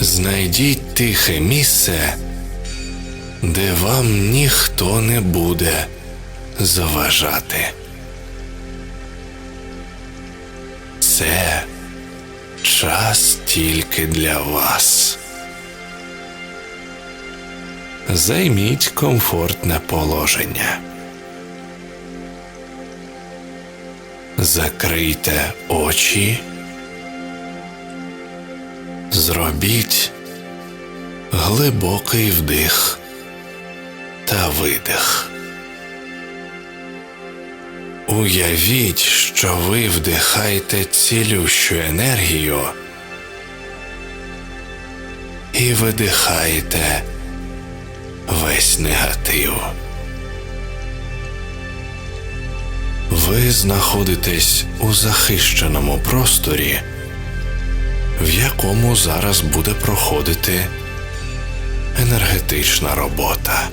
Знайдіть тихе місце, де вам ніхто не буде заважати. Це час тільки для вас. Займіть комфортне положення. Закрийте очі. Зробіть глибокий вдих та видих. Уявіть, що ви вдихаєте цілющу енергію і видихаєте весь негатив. Ви знаходитесь у захищеному просторі, в якому зараз буде проходити енергетична робота.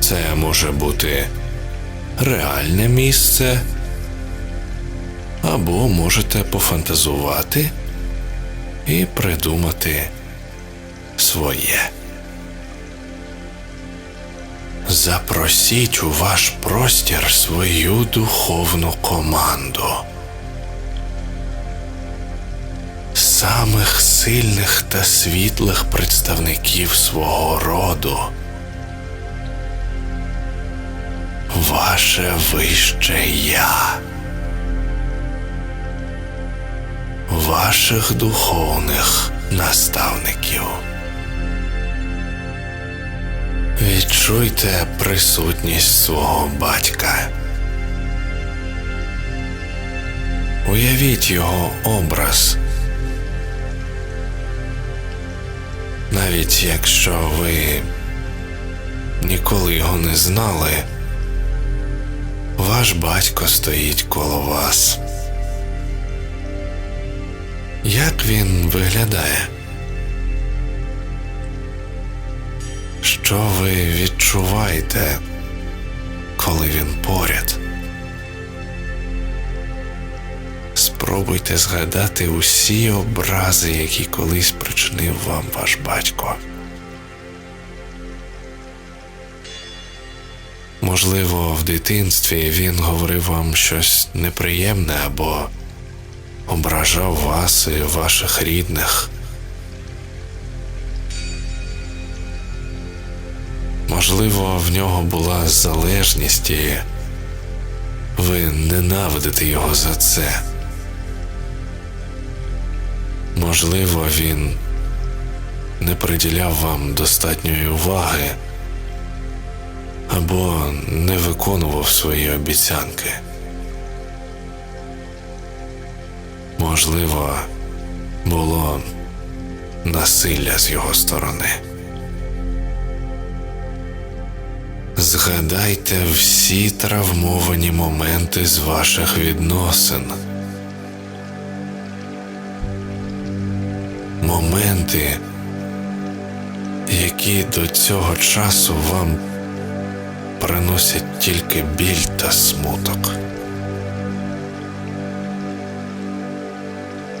Це може бути реальне місце, або можете пофантазувати і придумати своє. Запросіть у ваш простір свою духовну команду. Самих сильних та світлих представників свого роду. Ваше вище я. Ваших духовних наставників. Відчуйте присутність свого батька. Уявіть його образ. Навіть якщо ви ніколи його не знали, ваш батько стоїть коло вас. Як він виглядає? Що ви відчуваєте, коли він поряд? Спробуйте згадати усі образи, які колись причинив вам ваш батько. Можливо, в дитинстві він говорив вам щось неприємне або ображав вас і ваших рідних. Можливо, в нього була залежність, і ви ненавидите його за це. Можливо, він не приділяв вам достатньої уваги або не виконував свої обіцянки. Можливо, було насилля з його сторони. Згадайте всі травмовані моменти з ваших відносин. Моменти, які до цього часу вам приносять тільки біль та смуток.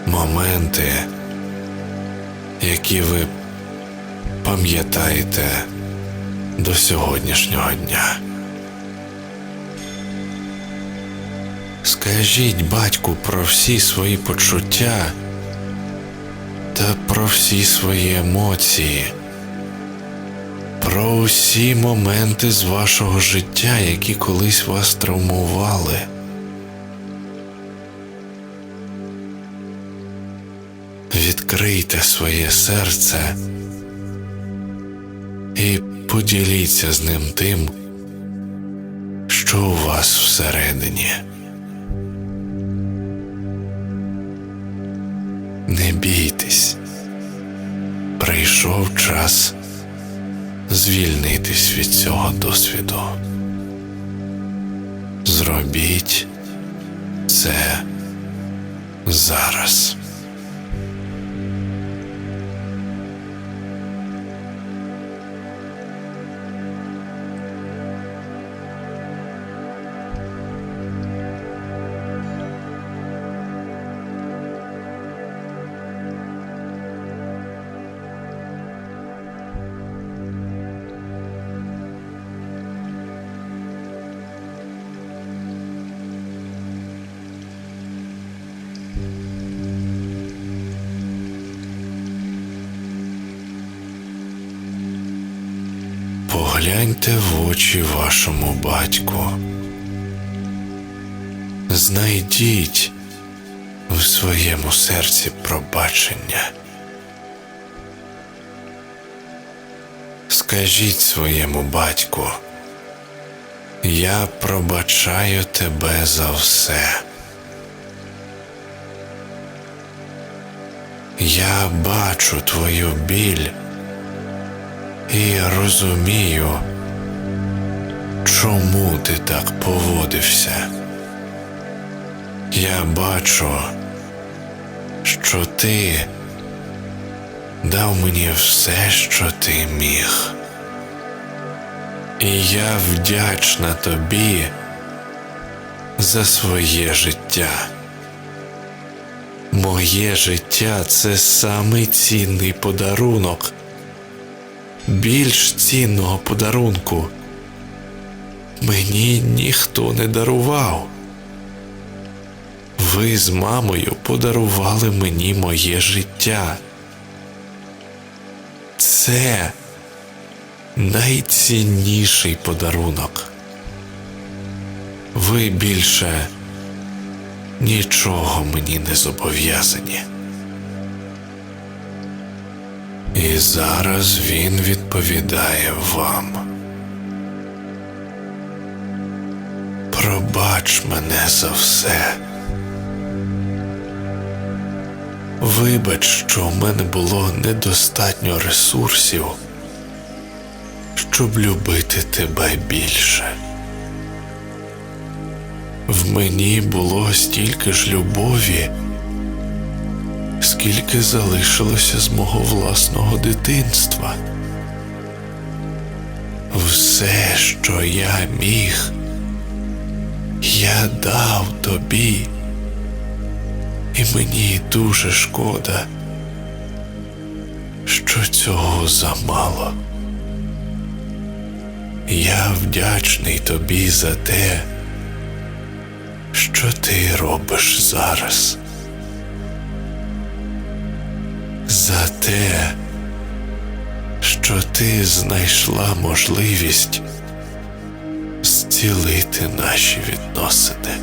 Моменти, які ви пам'ятаєте до сьогоднішнього дня. Скажіть батьку про всі свої почуття та про всі свої емоції, про усі моменти з вашого життя, які колись вас травмували. Відкрийте своє серце і поділіться з ним тим, що у вас всередині. Не бійтесь, прийшов час звільнитись від цього досвіду. Зробіть це зараз. Погляньте в очі вашому батьку. Знайдіть в своєму серці пробачення. Скажіть своєму батьку, я пробачаю тебе за все. Я бачу твою біль і розумію, чому ти так поводився. Я бачу, що ти дав мені все, що ти міг. І я вдячна тобі за своє життя. Моє життя це самий цінний подарунок. Більш цінного подарунку мені ніхто не дарував. Ви з мамою подарували мені моє життя. Це найцінніший подарунок. Ви більше нічого мені не зобов'язані. І зараз він відповідає вам. Пробач мене за все. Вибач, що в мене було недостатньо ресурсів, щоб любити тебе більше. В мені було стільки ж любові, скільки залишилося з мого власного дитинства. Все, що я міг, я дав тобі, і мені дуже шкода, що цього замало. Я вдячний тобі за те що ти робиш зараз? За те, що ти знайшла можливість зцілити наші відносини.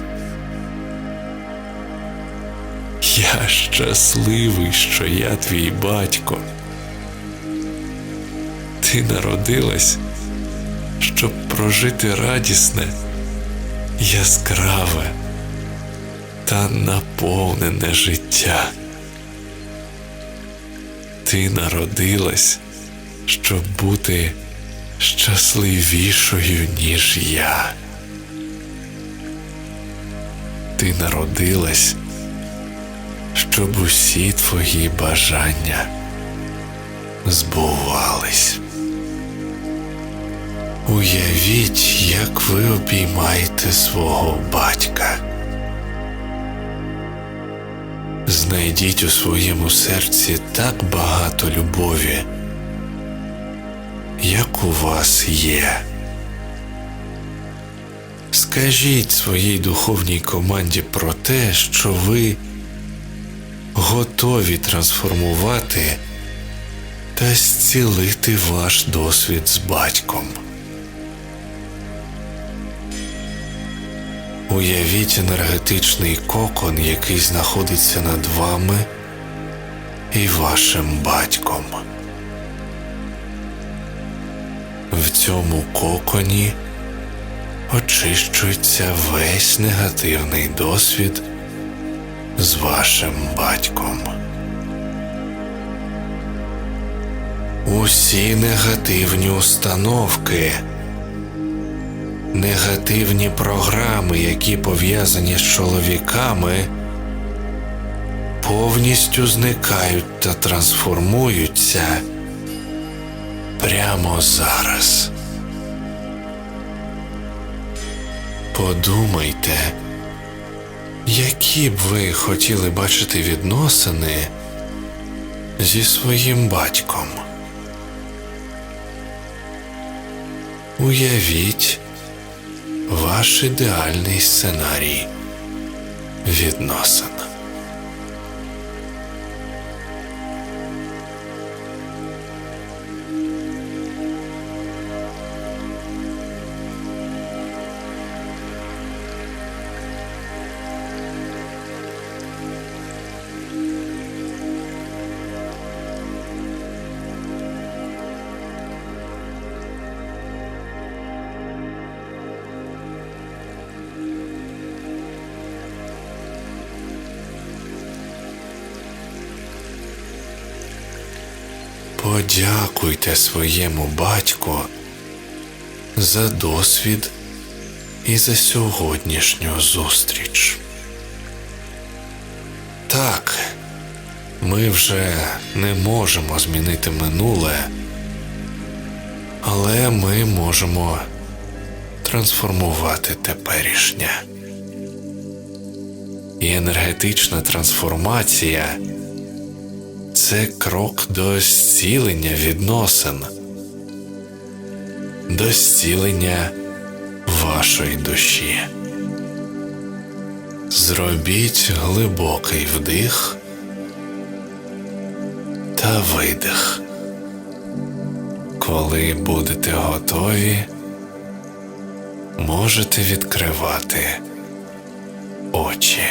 Я щасливий, що я твій батько. Ти народилась, щоб прожити радісне, яскраве та наповнене життя. Ти народилась, щоб бути щасливішою, ніж я. Ти народилась, щоб усі твої бажання збувались. Уявіть, як ви обіймаєте свого батька. Знайдіть у своєму серці так багато любові, як у вас є. Скажіть своїй духовній команді про те, що ви готові трансформувати та зцілити ваш досвід з батьком. Уявіть енергетичний кокон, який знаходиться над вами і вашим батьком. В цьому коконі очищується весь негативний досвід з вашим батьком. Усі негативні установки негативні програми, які пов'язані з чоловіками, повністю зникають та трансформуються прямо зараз. Подумайте, які б ви хотіли бачити відносини зі своїм батьком. Уявіть, ваш ідеальний сценарій відносин. Подякуйте своєму батьку за досвід і за сьогоднішню зустріч. Так, ми вже не можемо змінити минуле, але ми можемо трансформувати теперішнє. І енергетична трансформація це крок до зцілення відносин, до зцілення вашої душі. Зробіть глибокий вдих та видих. Коли будете готові, можете відкривати очі.